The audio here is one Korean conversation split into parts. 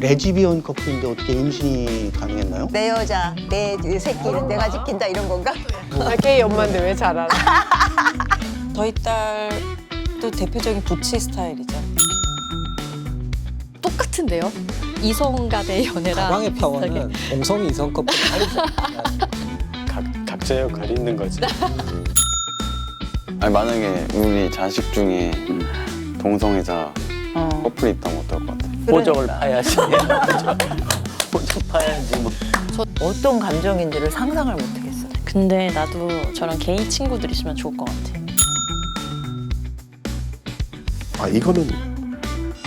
레즈비언 커플인데 어떻게 임신이 가능했나요? 내 여자, 내 새끼는 내가 지킨다 이런 건가? 나 게이 엄마인데 왜 잘 알아? 저희 딸도 대표적인 부치 스타일이죠. 똑같은데요? 이성 간의 연애랑 가방의. 파워는 동성 이성 커플. 각, 각자 역할이 있는 거지. 아니 만약에 우리 자식 중에 동성애자 커플이 있다면 어떨 것 같아? 보정을 파야지. 보정 파야지. 뭐. 어떤 감정인지를 상상을 못하겠어. 근데 나도 저런 게이 친구들 있으면 좋을 것 같아. 아 이거는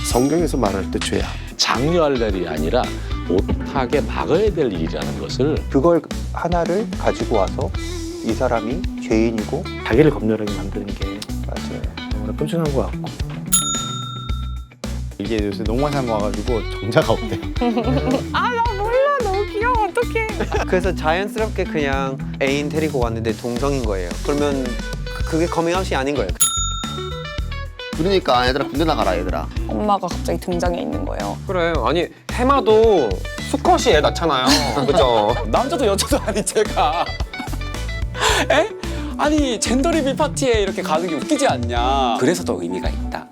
성경에서 말할 때 죄야. 장려할 일이 아니라 못하게 막아야 될 일이라는 것을 그걸 하나를 가지고 와서 이 사람이 죄인이고 자기를 검열하게 만드는 게 맞아요. 너무나 끔찍한 것 같고. 이게 요새 농마산 와가지고 정자가 없대. 아 나 몰라 너무 귀여워 어떡해. 그래서 자연스럽게 그냥 애인 데리고 왔는데 동성인 거예요. 그러면 그- 그게 커밍아웃이 아닌 거예요. 그러니까 얘들아 군대 나가라 얘들아. 엄마가 갑자기 등장해 있는 거예요. 그래. 아니 해마도 수컷이 애 낳잖아요. 그죠? 남자도 여자도 아닌 제가. 에? 아니 젠더 리빌 파티에 이렇게 가는 게 웃기지 않냐. 그래서 더 의미가 있다.